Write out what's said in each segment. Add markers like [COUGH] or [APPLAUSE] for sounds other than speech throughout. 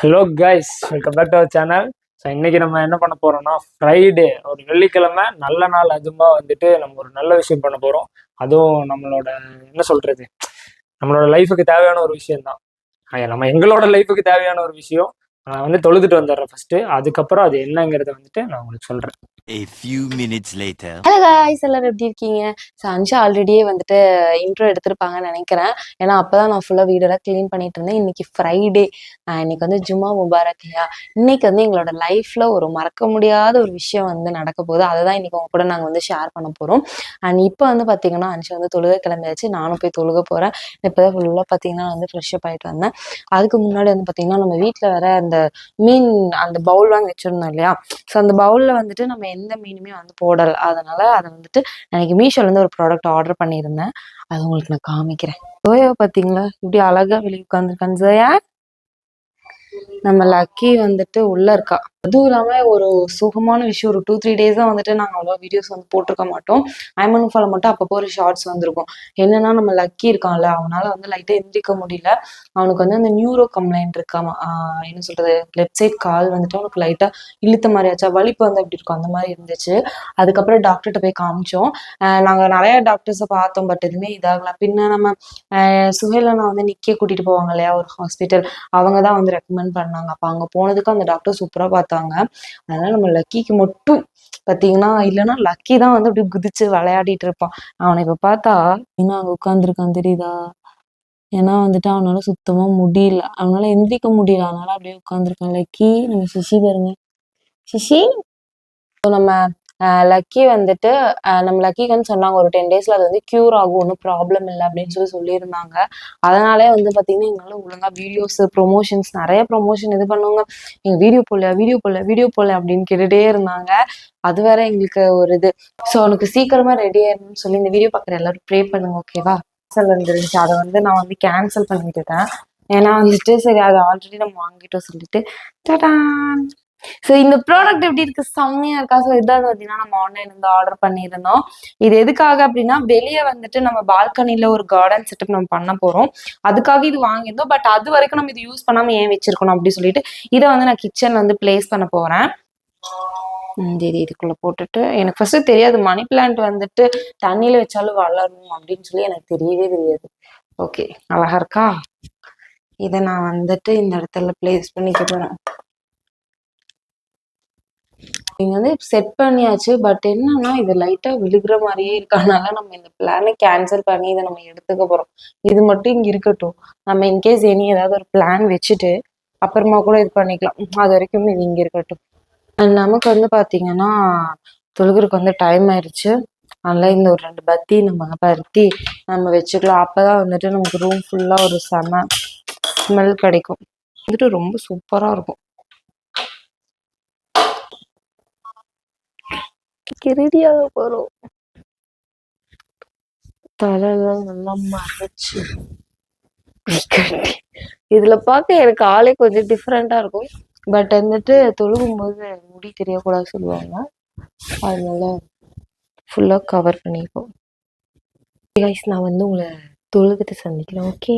Hello guys welcome back to our channel so இன்னைக்கு நம்ம என்ன பண்ண போறோம்னா ஃப்ரைடே ஒரு வெள்ளிக்கிழமை நல்ல நாள் அதுமா வந்துட்டு நம்ம ஒரு நல்ல விஷயம் பண்ண போறோம். அதுவும் நம்மளோட என்ன சொல்றது? நம்மளோட லைஃபுக்கு தேவையான ஒரு விஷயம் தான். நம்ம எங்களோட லைஃபுக்கு தேவையான ஒரு விஷயம். நான் வந்து தொழுதுட்டு வந்துடுறேன் ஃபர்ஸ்ட் அதுக்கப்புறம் அது என்னங்கிறத வந்துட்டு நான் உங்களுக்கு சொல்றேன். A few minutes later. Hello guys எல்லாரும் எப்படி இருக்கீங்க? ஸோ அன்ஷா ஆல்ரெடியே வந்துட்டு இன்ட்ரோ எடுத்திருப்பாங்கன்னு நினைக்கிறேன். ஏன்னா அப்பதான் நான் ஃபுல்லாக வீடெல்லாம் க்ளீன் பண்ணிட்டு இருந்தேன். இன்னைக்கு ஃப்ரைடே இன்னைக்கு வந்து ஜும்மா முபாரக் இல்லையா? இன்னைக்கு வந்து எங்களோட லைஃப்ல ஒரு மறக்க முடியாத ஒரு விஷயம் வந்து நடக்க போகுது. அதை தான் இன்னைக்கு உங்க கூட நாங்கள் வந்து ஷேர் பண்ண போறோம். அண்ட் இப்போ வந்து பார்த்தீங்கன்னா அன்ஷா வந்து தொழுக கிளம்பியாச்சு. நானும் போய் தொழுக போறேன். இப்போதான் ஃபுல்லாக பார்த்தீங்கன்னா வந்து ஃப்ரெஷ் அப் ஆயிட்டு வந்தேன். அதுக்கு முன்னாடி வந்து பார்த்தீங்கன்னா நம்ம வீட்டில் வர அந்த மீன் அந்த பவுல் வாங்கி வச்சிருந்தோம் இல்லையா? ஸோ அந்த பவுலில் வந்துட்டு நம்ம எந்த மீனுமே வந்து போடல. அதனால அதை வந்துட்டு எனக்கு மீஷோல இருந்து ஒரு ப்ராடக்ட் ஆர்டர் பண்ணியிருந்தேன். அது உங்களுக்கு நான் காமிக்கிறேன். ஜோயாவை பார்த்தீங்களா இப்படி அழகா வெளியே உட்காந்துருக்கான் ஜோயா. நம்ம லக்கி வந்துட்டு உள்ள இருக்கா. அதுவும் இல்லாமல் ஒரு சுகமான விஷயம் ஒரு டூ த்ரீ டேஸா வந்துட்டு நாங்கள் அவ்வளோ வீடியோஸ் வந்து போட்டிருக்க மாட்டோம். ஐமன் ஃபால மட்டும் அப்பப்போ ஒரு ஷார்ட்ஸ் வந்திருக்கும். என்னன்னா நம்ம லக்கி இருக்கான்ல அவனால வந்து லைட்டாக எந்திரிக்க முடியல. அவனுக்கு வந்து அந்த நியூரோ கம்ப்ளைண்ட் இருக்காமா என்ன சொல்றது லெஃப்ட் சைட் கால் வந்துட்டு அவனுக்கு லைட்டாக இழுத்த மாதிரி ஆச்சா வலிப்பு வந்து அப்படி இருக்கும் அந்த மாதிரி இருந்துச்சு. அதுக்கப்புறம் டாக்டர்கிட்ட போய் காமிச்சோம். நாங்கள் நிறையா டாக்டர்ஸை பார்த்தோம் பட் எதுவுமே இதாகலாம் பின்ன நம்ம ஆஹ் வந்து நிக்கே கூட்டிகிட்டு போவாங்க இல்லையா ஒரு ஹாஸ்பிட்டல் அவங்க தான் வந்து ரெக்கமெண்ட் பண்ணாங்க. அப்போ அங்கே போனதுக்கு அந்த டாக்டர் சூப்பராக பார்த்து பார்த்தாங்க. அதனால நம்ம லக்கிக்கு மட்டும் பாத்தீங்கன்னா இல்லைன்னா லக்கி தான் வந்து அப்படியே குதிச்சு விளையாடிட்டு இருப்பான். அவனை இப்ப பார்த்தா இன்னும் அங்க உட்காந்துருக்கான் தெரியுதா? ஏன்னா வந்துட்டு அவனால சுத்தமா முடியல. அவனால எந்திரிக்க முடியல. அதனால அப்படியே உட்காந்துருக்கான் லக்கி நம்ம சிசி பாருங்க. சிசி இப்போ நம்ம லக்கி வந்துட்டு நம்ம லக்கிக்கு வந்து சொன்னாங்க ஒரு டென் டேஸ்ல அது வந்து கியூர் ஆகும் ஒன்றும் ப்ராப்ளம் இல்லை அப்படின்னு சொல்லி சொல்லியிருந்தாங்க. அதனாலே வந்து பார்த்தீங்கன்னா எங்களால் ஒழுங்காக வீடியோஸ் ப்ரொமோஷன்ஸ் நிறைய ப்ரொமோஷன் இது பண்ணுவாங்க. எங்கள் வீடியோ போடல வீடியோ போடல வீடியோ போடல அப்படின்னு கேட்டுகிட்டே இருந்தாங்க. அது வேற எங்களுக்கு ஒரு இது. ஸோ உனக்கு சீக்கிரமா ரெடி ஆயிடணும்னு சொல்லி இந்த வீடியோ பார்க்குற எல்லாரும் ப்ரே பண்ணுங்க ஓகேவா கேன்சல் வந்துருந்துச்சு அதை வந்து நான் வந்து கேன்சல் பண்ணிட்டுட்டேன் ஏன்னா வந்துட்டு சரி அதை ஆல்ரெடி நம்ம வாங்கிட்டோம் சொல்லிட்டு. டடான் ஸோ இந்த ப்ராடக்ட் எப்படி இருக்கு? செம்மையா இருக்கா? ஸோ இதான் பார்த்தீங்கன்னா நம்ம ஆன்லைன் இருந்து ஆர்டர் பண்ணியிருந்தோம். இது எதுக்காக அப்படின்னா வெளியே வந்துட்டு நம்ம பால்கனில ஒரு கார்டன் செட்டப் நம்ம பண்ண போறோம். அதுக்காக இது வாங்கியிருந்தோம். பட் அது வரைக்கும் நம்ம இது யூஸ் பண்ணாம ஏன் வச்சிருக்கணும் அப்படி சொல்லிட்டு இதை வந்து நான் கிச்சன்ல வந்து பிளேஸ் பண்ண போறேன். இந்த இது இதுக்குள்ள போட்டுட்டு எனக்கு ஃபர்ஸ்ட் தெரியாது. மணி பிளான்ட் வந்துட்டு தண்ணியில வச்சாலும் வளரும் அப்படின்னு சொல்லி எனக்கு தெரியவே தெரியாது. ஓகே அழகா இருக்கா? இதை நான் வந்துட்டு இந்த இடத்துல பிளேஸ் பண்ணிக்க போறேன். நீங்க வந்து செட் பண்ணியாச்சு. பட் என்னன்னா இது லைட்டா விழுகிற மாதிரியே இருக்கனால நம்ம இந்த பிளானை கேன்சல் பண்ணி இதை நம்ம எடுத்துக்க போறோம். இது மட்டும் இங்க இருக்கட்டும். நம்ம இன்கேஸ் இனி ஏதாவது ஒரு பிளான் வச்சுட்டு அப்புறமா கூட இது பண்ணிக்கலாம். அது வரைக்கும் இது இங்க இருக்கட்டும். நமக்கு வந்து பாத்தீங்கன்னா தொழுகிறதுக்கு வந்து டைம் ஆயிடுச்சு அதனால இந்த ஒரு ரெண்டு பத்தி நம்ம பருத்தி நம்ம வச்சுக்கலாம். அப்பதான் வந்துட்டு நமக்கு ரூம் ஃபுல்லா ஒரு செம ஸ்மெல் கிடைக்கும். வந்துட்டு ரொம்ப சூப்பராக இருக்கும். ரெடியாக போறோம் தலைலாம் நல்லா மறைச்சு. இதுல பார்க்க எனக்கு ஆளே கொஞ்சம் டிஃப்ரெண்டா இருக்கும். பட் வந்துட்டு தொழுகும்போது முடி தெரியக்கூடாது சொல்லுவாங்க. அதனால ஃபுல்லா கவர் பண்ணிப்போம். கைஸ் நான் வந்து உங்களை தொழுதுட்டு சந்திக்கிறேன் ஓகே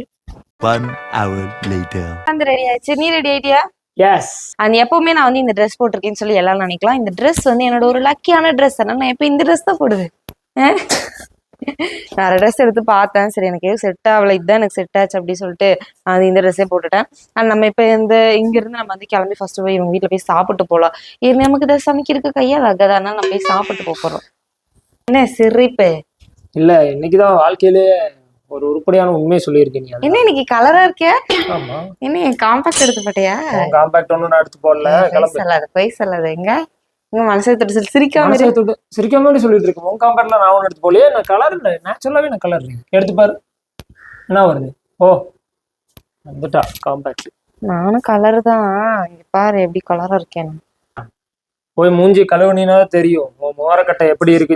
One hour later. வந்து ரெடி ஆயிடுச்சு. நீ ரெடி ஆயிட்டியா? எஸ் அது எப்பவுமே நான் வந்து இந்த ட்ரெஸ் போட்டிருக்கேன்னு சொல்லி எல்லாரும் நினைக்கலாம். இந்த ட்ரெஸ் வந்து என்னோட ஒரு லக்கியான ட்ரெஸ் நான் எப்போ இந்த ட்ரெஸ் தான் போடுவேன்? வேற ட்ரெஸ் எடுத்து பார்த்தேன். சரி எனக்கு செட் ஆகல. இதுதான் எனக்கு செட் ஆச்சு அப்படின்னு சொல்லிட்டு நான் வந்து இந்த ட்ரெஸ்ஸே போட்டுட்டேன். அண்ட் நம்ம இப்போ இந்த இங்க இருந்து நம்ம வந்து கிளம்பி ஃபர்ஸ்ட் போய் இவங்க வீட்டில் போய் சாப்பிட்டு போகலாம் இது நமக்கு இதை சமைக்கிறதுக்கு கையால் அதனால நம்ம போய் சாப்பிட்டு போக போறோம். என்ன சிரிப்பு. இல்ல இன்னைக்குதான் வாழ்க்கையிலே ஒரு உருப்படியான உண்மையை சொல்லியிருக்கீங்க என்ன இன்னைக்கு கலரா இருக்கே ஆமா. என்ன காம்பாக்ட் எடுத்து போட்டியா காம்பேக்ட் ஒன்றும் நான் எடுத்து போடல. கிளம்பு. சொல்லாத பொய் சொல்லாத. எங்க? இங்க மனசை தொட்டு. சிரிக்காம தொட்டு சிரிக்காம சொல்லிட்டு இருக்கேன் உன் காம்பேக்ட்ல நான் ஒன்று எடுத்து போலையே நான் கலர் இல்லை. நேச்சுரலாவே நான் கலர் எடுத்து பாரு. என்ன வருது? ஓ வந்துட்டா காம்பேக்ட் நானும் கலர் தான். இங்க பாரு எப்படி கலரா இருக்கேன் போய் மூஞ்சி கழுவுனா தெரியும். உன் மோரக்கட்டை எப்படி இருக்கு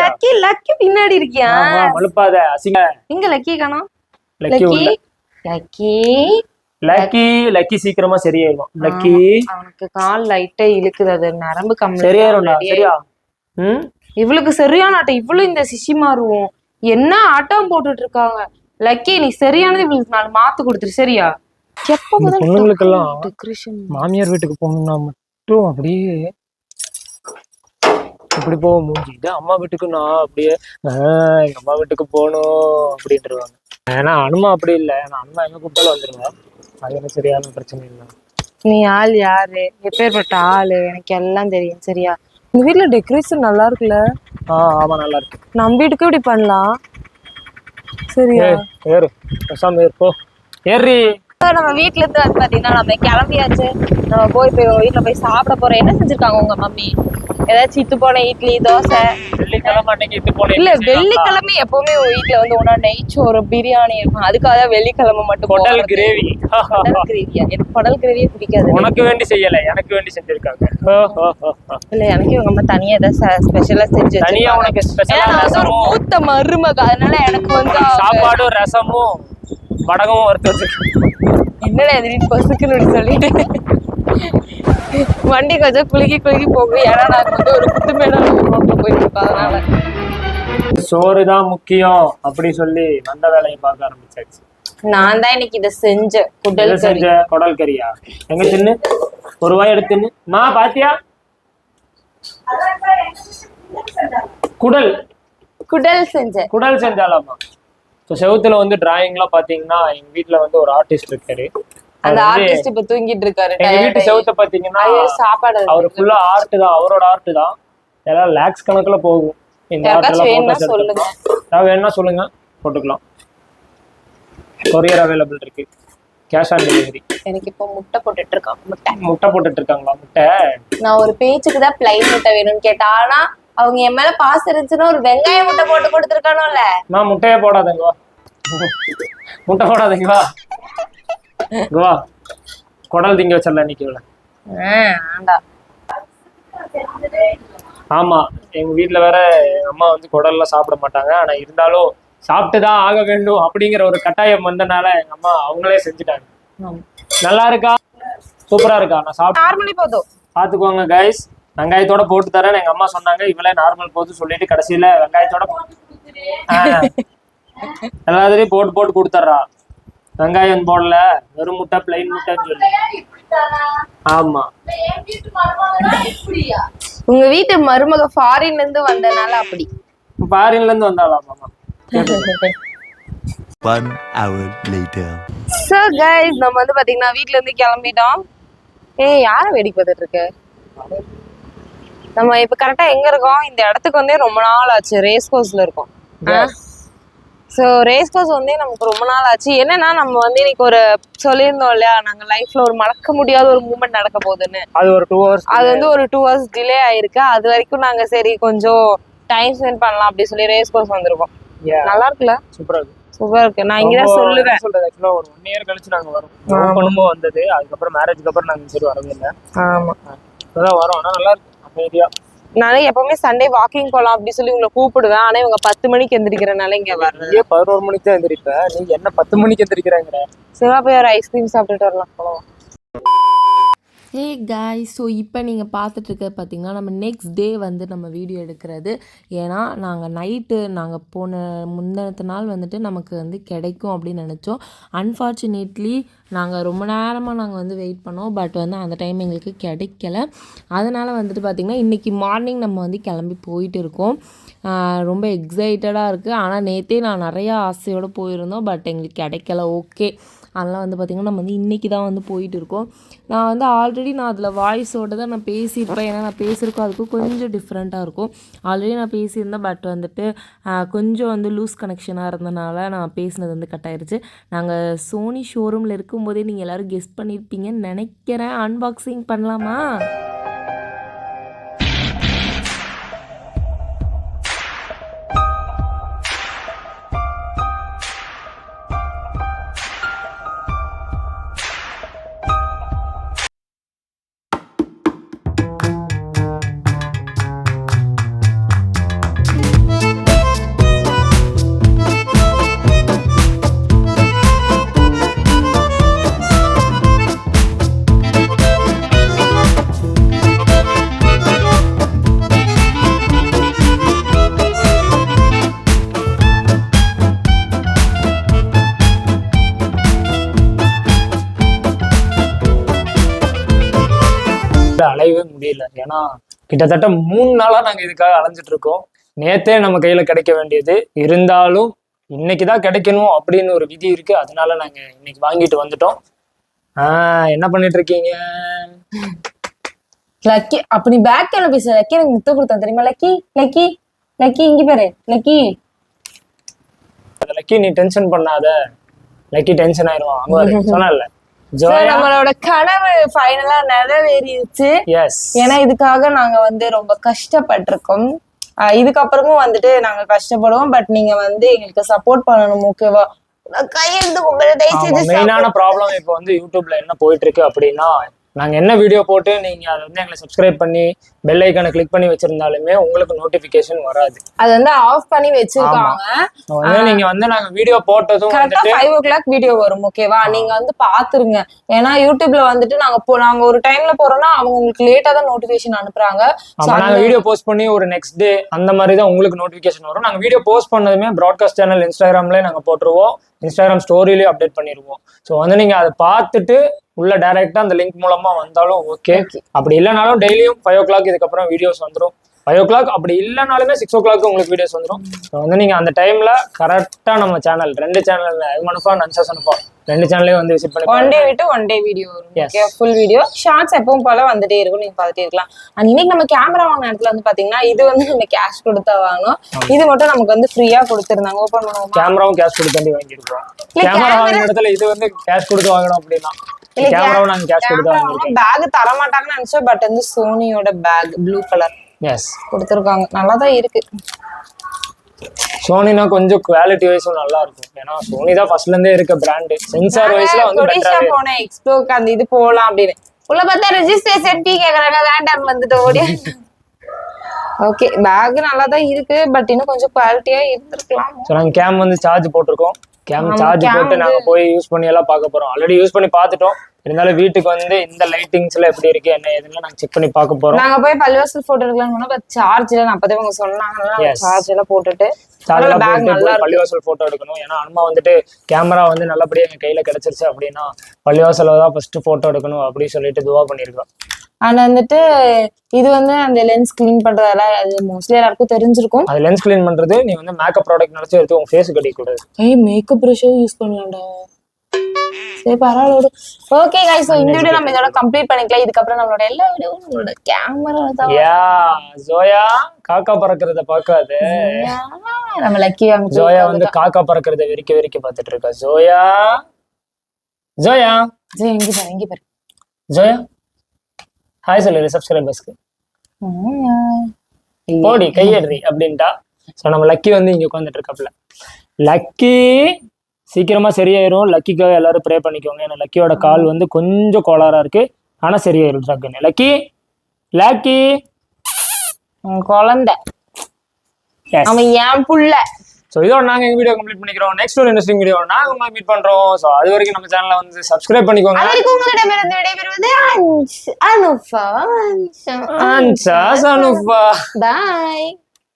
லக்கி லக்கி பின்னாடி இருக்கியா? மழுப்பாத அசிங்க. இங்க லக்கி காணோம்? Lucky lucky lucky. லக்கி சீக்கிரமா சரியாயிடும் லக்கி. அவனுக்கு கால் லைட்டா இழுக்குது அது நரம்பு கம்மி சரியாயிரும்டா சரியா? ம்? இவளுக்கு சரியான ஆட்டம் இவளும் இந்த சிசி மாறுவோம். என்ன ஆட்டம் போட்டுட்டு இருக்காங்க? லக்கி நீ சரியானது இவளுக்கு நாலு மாத்து கொடுத்துரு சரியா? எப்ப இந்த பொண்ணுங்களுக்கெல்லாம் டெக்கரேஷன் மாமியார் வீட்டுக்கு போகணும்னா மட்டும் அப்படியே இப்படி போக மூஞ்சிக்கிட்டு அம்மா வீட்டுக்கு நான் அப்படியே எங்க அம்மா வீட்டுக்கு போகணும் அப்படின்ட்டுருவாங்க. ஏன்னா அனுமா அப்படி இல்லை. நான் அம்மா எங்க கூப்பிட்டாலும் வந்துருவேன் அது எனக்கு சரியான பிரச்சனை இல்லை. நீ ஆள் யாரு? எப்பேற்பட்ட ஆளு? எனக்கு எல்லாம் தெரியும். சரியா? இந்த வீட்ல டெக்கரேஷன் நல்லா இருக்குல்ல? ஆ ஆமா நல்லா இருக்கு. நம்ம வீட்டுக்கு இப்படி பண்ணலாம். சரியா? ஏய், ஏறு. பேசாம ஏறு போ. ஏறி நம்ம வீட்ல இருந்து வந்து பாத்தீங்கன்னா நம்ம கிளம்பியாச்சு. நம்ம போய் போய் வீட்டுல போய் சாப்பிட போறோம். என்ன செஞ்சிருக்காங்க உங்க மம்மி? ஏதாச்சும் இத்து போன இட்லி தோசை. இல்ல வெள்ளிக்கிழமை எப்பவுமே வீட்ல வந்து ஒன்னா நெய்ச்சோறு பிரியாணி. இருக்கும் அதுக்காக தான் வெள்ளிக்கிழமை மட்டும் குடல். கிரேவி. குடல் கிரேவியா? எனக்கு குடல் கிரேவியே பிடிக்காது. உனக்கு வேண்டி செய்யல எனக்கு வேண்டி செஞ்சிருக்காங்க. இல்ல எனக்கு இவங்க அம்மா தனியா ஏதாவது ஸ்பெஷலா செஞ்சு தனியா. உனக்கு ஸ்பெஷலா மூத்த மருமக. அதனால எனக்கு வந்து சாப்பாடும் ரசமும் வடகமும் வறுத்து வச்சிருக்காங்க என்னடா பொசுக்குன்னு இப்படி சொல்லிட்டு? வண்டி கொஞ்சம் குலுக்கி குலுக்கி போகும் ஏன்னா நாங்க வந்து ஒரு குத்து மேடம் போயிட்டு இருக்கோம். அதனால. சோறு தான் முக்கியம் அப்படி சொல்லி வந்த வேலையை பார்க்க ஆரம்பிச்சாச்சு. நான் தான் இன்னைக்கு இதை செஞ்சேன். குடல் செஞ்ச? குடல் கறியா? எங்க தின்னு? ஒரு வாய் எடுத்து தின்னு. மா பாத்தியா? குடல். குடல் செஞ்சேன். குடல் செஞ்சாலாமா? ஸோ செவுத்துல வந்து டிராயிங்லாம் பாத்தீங்கன்னா எங்க வீட்ல வந்து ஒரு ஆர்டிஸ்ட் இருக்காரு. அந்த ஆர்டிஸ்ட் இப்ப தூங்கிட்டு இருக்காரு எங்க வீட்டு செவுத்த பாத்தீங்கன்னா சாப்பாடு அவர் ஃபுல்லா ஆர்ட் தான் அவரோட ஆர்ட் தான். எல்லாம் லேக்ஸ் கணக்குல போகும். இந்த போட்டோஸ் சொல்லுங்க. நான் வேணும்னா சொல்லுங்க போட்டுக்கலாம். கொரியர் அவைலபிள் இருக்கு. கேஷ் ஆன் டெலிவரி எனக்கு இப்போ முட்டை போட்டுட்டு இருக்கான் முட்டை. முட்டை போட்டுட்டு இருக்காங்களா முட்டை? நான் ஒரு பேச்சுக்கு தான் பிளைன் முட்டை வேணும்னு கேட்டா ஆனா அவங்க என் மேல பாசம் இருந்துச்சுன்னா ஒரு வெங்காய முட்டை போட்டு கொடுத்துருக்கணும்ல. நான் முட்டையே போடாதங்க முட்டை போடாதீங்க வா இங்க வா. குடல் திங்க வச்சிடல இன்னைக்கு ஆமா எங்க வீட்ல வேற எங்க அம்மா வந்து குடல்லாம் சாப்பிட மாட்டாங்க. ஆனா இருந்தாலும் சாப்பிட்டுதான் ஆக வேண்டும் அப்படிங்கிற ஒரு கட்டாயம் வந்தனால எங்க அம்மா அவங்களே செஞ்சுட்டாங்க. நல்லா இருக்கா? சூப்பரா இருக்கா? நான் சாப்பிட்டு போதும். பாத்துக்கோங்க கைஸ் வெங்காயத்தோட போட்டு தரேன். எங்க அம்மா சொன்னாங்க இவளே நார்மல் போது சொல்லிட்டு கடைசியில வெங்காயத்தோட. [LAUGHS] எல்லாத்துலயும் போட்டு போட்டு கொடுத்துட்றா. வெங்காயம் போடல வெறும் முட்டை பிளைன் முட்டைன்னு சொல்லி ஆமா. உங்க வீட்டு மருமக ஃபாரின்ல இருந்து வந்தனால அப்படி. ஃபாரின்ல இருந்து வந்தாளா மாமா? [LAUGHS] One hour later. So guys நம்ம வந்து பாத்தீங்கன்னா வீட்ல இருந்து கிளம்பிட்டோம். ஏய் யார வேடிக்கை பார்த்துட்டு இருக்க? நம்ம இப்ப கரெக்டா எங்க இருக்கோம்? இந்த இடத்துக்கு வந்தே ரொம்ப நாள் ஆச்சு. ரேஸ் கோர்ஸ்ல இருக்கோம். ஸோ ரேஸ் கோர்ஸ் வந்து நமக்கு ரொம்ப நாள் ஆச்சு. என்னன்னா நம்ம வந்து இன்னைக்கு ஒரு சொல்லியிருந்தோம் இல்லையா நாங்க லைஃப்ல ஒரு மறக்க முடியாத ஒரு மூமெண்ட் நடக்க போகுதுன்னு. அது ஒரு டூ ஹவர்ஸ் அது வந்து ஒரு டூ ஹவர்ஸ் டிலே ஆயிருக்கு. அது வரைக்கும் நாங்க சரி கொஞ்சம் டைம் ஸ்பெண்ட் பண்ணலாம் அப்படி சொல்லி ரேஸ் கோர்ஸ் வந்திருக்கோம். நல்லா இருக்குல்ல? சூப்பரா இருக்கு. சூப்பரா இருக்கு. நான் இங்கதான் ரொம்ப சொல்லுவேன். சொல்றது ஆக்சுவலா ஒரு ஒன் இயர் கழிச்சு நாங்க வரோம். பண்ணும்போது வந்தது. அதுக்கப்புறம் மேரேஜ்க்கு அப்புறம் நாங்க சரி வரவே இல்லை. ஆமா. இப்பதான் வரோம். ஆனா நல்லா இருக்கு. அமைதியா. நானே எப்பவுமே சண்டே வாக்கிங் போலாம் அப்படி சொல்லி உங்களை கூப்பிடுவேன். ஆனா இவங்க பத்து மணிக்கு எந்திரிக்கிறனால இங்க நீயே பதினோரு மணிக்கு தான் எந்திரிப்ப. நீ என்ன பத்து மணிக்கு எந்திரிக்கிறாங்கிற சிவா போய் ஒரு ஐஸ்கிரீம் சாப்பிட்டுட்டு வரலாம். போலாம் ஹே காய் ஸோ இப்போ நீங்கள் பார்த்துட்ருக்க பார்த்தீங்கன்னா நம்ம நெக்ஸ்ட் டே வந்து நம்ம வீடியோ எடுக்கிறது. ஏன்னா நாங்கள் நைட்டு நாங்கள் போன முந்தினத்து நாள் வந்துட்டு நமக்கு வந்து கிடைக்கும் அப்படின்னு நினச்சோம். அன்ஃபார்ச்சுனேட்லி நாங்கள் ரொம்ப நேரமாக நாங்கள் வந்து வெயிட் பண்ணோம். பட் வந்து அந்த டைம் எங்களுக்கு கிடைக்கல. அதனால் வந்துட்டு பார்த்திங்கன்னா இன்றைக்கி மார்னிங் நம்ம வந்து கிளம்பி போயிட்டு இருக்கோம். ரொம்ப எக்ஸைட்டடாக இருக்குது ஆனால் நேற்றே நான் நிறையா ஆசையோடு போயிருந்தோம். பட் எங்களுக்கு கிடைக்கல. ஓகே அதெல்லாம் வந்து பார்த்திங்கன்னா நம்ம வந்து இன்றைக்கி தான் வந்து போயிட்டு இருக்கோம். நான் வந்து ஆல்ரெடி நான் அதில் வாய்ஸோடு தான் நான் பேசியிருப்பேன். ஏன்னா நான் பேசியிருக்கோம் அதுக்கும் கொஞ்சம் டிஃப்ரெண்ட்டாக இருக்கும். ஆல்ரெடி நான் பேசியிருந்தேன். பட் வந்துட்டு கொஞ்சம் வந்து லூஸ் கனெக்ஷனாக இருந்தனால நான் பேசினது வந்து கட் ஆயிடுச்சு நாங்கள் சோனி ஷோரூமில் இருக்கும்போதே நீங்கள் எல்லோரும் கெஸ்ட் பண்ணியிருப்பீங்கன்னு நினைக்கிறேன். அன்பாக்சிங் பண்ணலாமா? முடியல. ஏன்னா கிட்டத்தட்ட மூணு நாளா நாங்க இதுக்காக அலைஞ்சிட்டு இருக்கோம். நேத்தே நம்ம கையில கிடைக்க வேண்டியது. இருந்தாலும் இன்னைக்கு தான் கிடைக்கணும் அப்படின்னு ஒரு விதி இருக்கு. அதனால நாங்க இன்னைக்கு வாங்கிட்டு வந்துட்டோம். ஆஹ் என்ன பண்ணிட்டு இருக்கீங்க? லக்கி அப்படி பேக் என்ன பேச. லக்கி எனக்கு முத்த கொடுத்தான் தெரியுமா? லக்கி லக்கி லக்கி இங்க பாரு. லக்கி. லக்கி நீ டென்ஷன் பண்ணாத. லக்கி டென்ஷன் ஆயிடுவான் So, ஜோயா நம்மளோட கனவு ஃபைனலா நிறைவேறிடுச்சு. ஏன்னா இதுக்காக நாங்க வந்து ரொம்ப கஷ்டப்பட்டிருக்கோம். இதுக்கப்புறமும் வந்துட்டு நாங்க கஷ்டப்படுவோம். பட் நீங்க வந்து எங்களுக்கு சப்போர்ட் பண்ணணும் ஓகேவா கையெழுத்து மெயினான ப்ராப்ளம் இப்போ வந்து யூடியூப்ல என்ன போயிட்டு இருக்கு அப்படின்னா நாங்க என்ன வீடியோ போட்டு நீங்க அதை வந்து எங்களை சப்ஸ்கிரைப் பண்ணி பெல் ஐக்கானை கிளிக் பண்ணி வச்சிருந்தாலுமே உங்களுக்கு நோட்டிபிகேஷன் வராது. அது வந்து ஆஃப் பண்ணி வச்சிருக்காங்க. வந்து நீங்க வந்து நாங்க வீடியோ போட்டதும் கரெக்டா ஃபைவ் ஓ கிளாக் வீடியோ வரும் ஓகேவா நீங்க வந்து பாத்துருங்க. ஏன்னா யூடியூப்ல வந்துட்டு நாங்க நாங்க ஒரு டைம்ல போறோம்னா அவங்க உங்களுக்கு லேட்டா தான் நோட்டிபிகேஷன் அனுப்புறாங்க. நாங்க வீடியோ போஸ்ட் பண்ணி ஒரு நெக்ஸ்ட் டே அந்த மாதிரி தான் உங்களுக்கு நோட்டிபிகேஷன் வரும். நாங்க வீடியோ போஸ்ட் பண்ணதுமே ப்ராட்காஸ்ட் சேனல் இன்ஸ்டாகிராம்லயே நாங்க போட்டுருவோம். இன்ஸ்டாகிராம் ஸ்டோரியிலேயே அப்டேட் பண்ணிருவோம். ஸோ வந்து நீங்க அதை பார்த்துட்டு உள்ள டைரக்டா அந்த லிங்க் மூலமா வந்தாலும் ஓகே அப்படி இல்லைனாலும் டெய்லியும் ஃபைவ் ஓ கிளாக் இதுக்கப்புறம் வீடியோஸ் வந்துடும் ஃபைவ் ஓ கிளாக் அப்படி இல்லைனாலுமே சிக்ஸ் ஓ கிளாக் உங்களுக்கு வீடியோஸ் வந்துடும் ஸோ வந்து நீங்க அந்த டைம்ல கரெக்டா நம்ம சேனல் ரெண்டு சேனல் ஐமனுஃபா நன்சா சனுஃபா ரெண்டு சேனலையும் வந்து விசிட் பண்ணி ஒன் டே விட்டு one day video. Okay full video shorts எப்பவும் போல வந்துட்டே இருக்கும் நீங்க பார்த்துட்டே இருக்கலாம். அண்ட் இன்னைக்கு நம்ம கேமரா வாங்கின இடத்துல வந்து பாத்தீங்கன்னா இது வந்து நம்ம கேஷ் கொடுத்தா வாங்கணும். இது மட்டும் நமக்கு வந்து ஃப்ரீயா கொடுத்துருந்தாங்க. ஓப்பன் பண்ணுவோமா? கேமராவும் கேஷ் கொடுத்தாண்டி இல்ல, கேமரா வாங்கின இடத்துல இது வந்து கேஷ் கொடுத்து வாங்கணும் அப்படின்னா. கேமராவும் நாங்க கேஷ் கொடுத்து வாங்கியிருக்கோம் பேக் தர மாட்டாங்கன்னு நினைச்சோம் பட் வந்து சோனியோட பேக் ப்ளூ கலர் எஸ் கொடுத்துருக்காங்க. நல்லா தான் இருக்கு. சோனினா கொஞ்சம் குவாலிட்டி வைஸும் நல்லா இருக்கும் ஏன்னா சோனி தான் ஃபர்ஸ்ட்ல இருந்தே இருக்க பிராண்டு சென்சார் வைஸ்ல வந்து கொடிஷா போனேன். எக்ஸ்ப்ளோக்கு அந்த இது போலாம் அப்படின்னு. உள்ள பார்த்தா ரெஜிஸ்ட்ரேஷன் ஃபீ கேக்குறாங்க. வேண்டாம் வந்துட்டு ஓடி. ஓகே பேக் நல்லா தான் இருக்கு பட் இன்னும் கொஞ்சம் குவாலிட்டியா இருந்திருக்கலாம். ஸோ நாங்கள் கேம் வந்து சார்ஜ் போட்டிருக்கோம். கேம் சார்ஜ் போட்டு நாங்கள் போய் யூஸ் பண்ணி எல்லாம் பார்க்க போறோம். ஆல்ரெடி யூஸ் பண்ணி பார்த்துட்டோம். இருந்தாலும் வீட்டுக்கு வந்து இந்த லைட்டிங்ஸ்ல எப்படி இருக்கு என்ன ஏதுன்னு நாங்கள் செக் பண்ணி பார்க்க போறோம். நாங்க போய் பள்ளிவாசல் போட்டோ எடுக்கலாம்னு பட் சார்ஜ் நான் அப்பதே அவங்க சொன்னாங்க. சார்ஜ் எல்லாம் போட்டுட்டு சார்ஜ் போட்டு பள்ளிவாசல் போட்டோ எடுக்கணும். ஏன்னா அம்மா வந்துட்டு கேமரா வந்து நல்லபடியா எங்க கையில கிடைச்சிருச்சு அப்படின்னா பள்ளிவாசல தான் ஃபர்ஸ்ட் போட்டோ எடுக்கணும் அப்படின்னு சொல்லிட்டு துவா பண்ணியிருக்கோம் அண்ட் வந்துட்டு இது வந்து அந்த லென்ஸ் கிளீன் பண்றதால அது மோஸ்ட்லி எல்லாருக்கும் தெரிஞ்சிருக்கும். அது லென்ஸ் க்ளீன் பண்றது நீ வந்து மேக்கப் ப்ராடக்ட் நினைச்சு எடுத்து உங்க ஃபேஸ் கட்டிக்க கூடாது. ஏய் மேக்கப் ப்ரஷோ யூஸ் பண்ணலாம்டா. சரி பரவாயில்ல ஓகே கைஸ் இந்த வீடியோ நம்ம இதோட கம்ப்ளீட் பண்ணிக்கலாம். இதுக்கப்புறம் நம்மளோட எல்லா வீடியோவும் நம்மளோட கேமரா தான் யா ஜோயா காக்கா பறக்கிறத பார்க்காது. நம்ம லக்கி ஜோயா வந்து காக்கா பறக்கிறத வெறிக்க வெறிக்க பார்த்துட்டு இருக்கா. ஜோயா ஜோயா இங்க பாரு இங்க பாரு. ஜோயா ஹாய் சொல்லு சப்ஸ்கிரைபர்ஸ்க்கு. போடி கையெடுறி அப்படின்ட்டா ஸோ நம்ம லக்கி வந்து இங்க உட்காந்துட்டு இருக்காப்ல லக்கி சீக்கிரமா சரியாயிரும். லக்கிக்காக எல்லாரும் ப்ரே பண்ணிக்கோங்க. ஏன்னா லக்கியோட கால் வந்து கொஞ்சம் கோளாறா இருக்கு. ஆனா சரியாயிரும் டக்குன்னு லக்கி லக்கி குழந்தை. அவன் என் புள்ள. ஸோ இதோட நாங்க எங்க வீடியோ கம்ப்ளீட் பண்ணிக்கிறோம். நெக்ஸ்ட் ஒரு இன்ட்ரெஸ்டிங் வீடியோ நாங்க உங்களை மீட் பண்றோம். ஸோ அது வரைக்கும் நம்ம சேனலை வந்து சப்ஸ்கிரைப் பண்ணிக்கோங்க. உங்களிடமிருந்து விடைபெறுவது அனுஃபா. அன்சா சனுஃபா பாய்